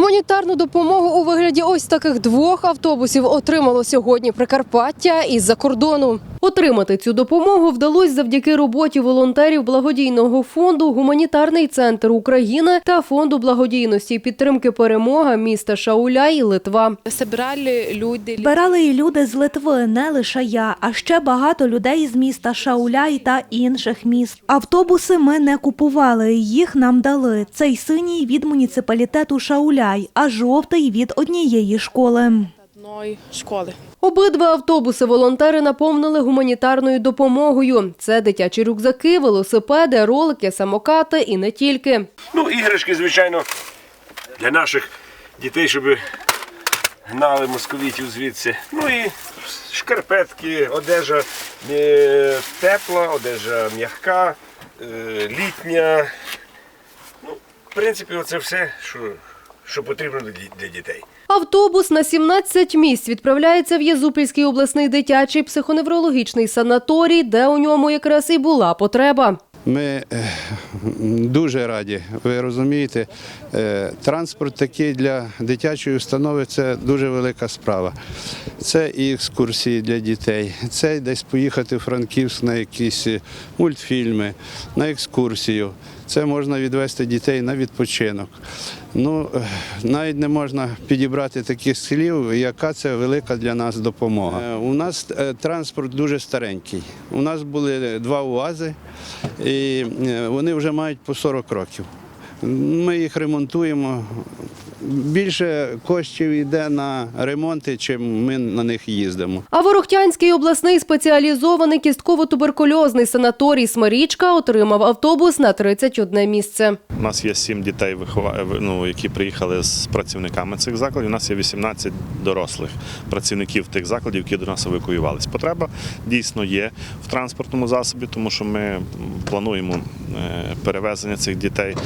Гуманітарну допомогу у вигляді ось таких двох автобусів отримало сьогодні Прикарпаття із-за кордону. Отримати цю допомогу вдалося завдяки роботі волонтерів благодійного фонду Гуманітарний центр України та фонду благодійності і підтримки перемога міста Шауляй, Литва. Собирали люди. Збирали і люди з Литви, не лише я, а ще багато людей з міста Шауляй та інших міст. Автобуси ми не купували, їх нам дали. Цей синій від муніципалітету Шауляй, а жовтий від однієї школи. одної школи. Обидва автобуси волонтери наповнили гуманітарною допомогою. Це дитячі рюкзаки, велосипеди, ролики, самокати і не тільки. Ну, іграшки, звичайно, для наших дітей, щоб гнали московітів звідси. Ну і шкарпетки, одежа е, тепла, одежа м'яка, е, літня. Ну, в принципі, це все, що, що потрібно для дітей. Автобус на 17 місць відправляється в Єзупільський обласний дитячий психоневрологічний санаторій, де у ньому якраз і була потреба. Ми е, дуже раді. Ви розумієте, е, транспорт такий для дитячої установи це дуже велика справа. Це і екскурсії для дітей, це десь поїхати в Франківськ на якісь е, мультфільми, на екскурсію. Це можна відвести дітей на відпочинок. Ну, навіть не можна підібрати таких слів, яка це велика для нас допомога. Е, У нас е, транспорт дуже старенький. У нас були два УАЗи, і е, вони вже мають по 40 років. Ми їх ремонтуємо. Більше коштів йде на ремонти, чим ми на них їздимо. А Ворохтянський обласний спеціалізований кістково-туберкульозний санаторій Смирічка отримав автобус на 31 місце. У нас є сім дітей, вихова- ну, які приїхали з працівниками цих закладів. У нас є 18 дорослих працівників тих закладів, які до нас евакуювалися. Потреба дійсно є в транспортному засобі, тому що ми плануємо е, перевезення цих дітей,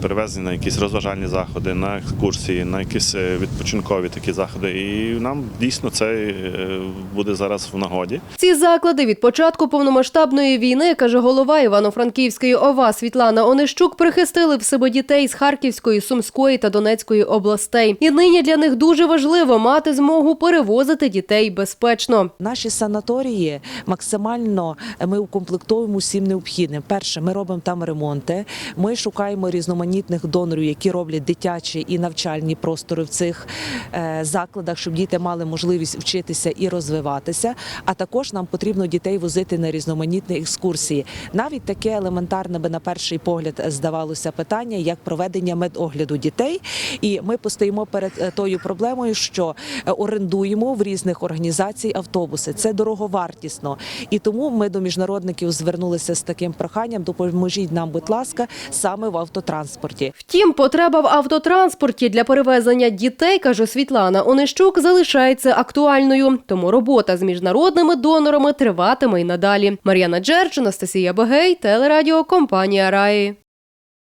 перевезення на якісь розважальні заходи, на екскурсії, на якісь е, відпочинкові такі заходи. І нам дійсно це е, буде зараз в нагоді. Ці заклади від початку повномасштабної війни, каже голова Івано-Франківської ОВА Світлана Онищук, прихистили в себе дітей з Харківської, Сумської та Донецької областей. І нині для них дуже важливо мати змогу перевозити дітей безпечно. Наші санаторії максимально ми укомплектуємо всім необхідним. Перше, ми робимо там ремонти. Ми шукаємо різноманітних донорів, які роблять дитячі і навчальні простори в цих е, закладах, щоб діти мали можливість вчитися і розвиватися. А також нам потрібно дітей возити на різноманітні екскурсії. Навіть таке елементарне би на перший погляд здавалося питання, як проведення медогляду дітей. І ми постоїмо перед е, тою проблемою, що е, орендуємо в різних організацій автобуси. Це дороговартісно. І тому ми до міжнародників звернулися з таким проханням. Допоможіть нам, будь ласка, саме в автотранспорті. Втім, потреба в автотранспорті для перевезення дітей, каже Світлана Онищук, залишається актуальною. Тому робота з міжнародними донорами триватиме й надалі. Мар'яна Джерч, Анастасія Бегей, телерадіо компанія Раї.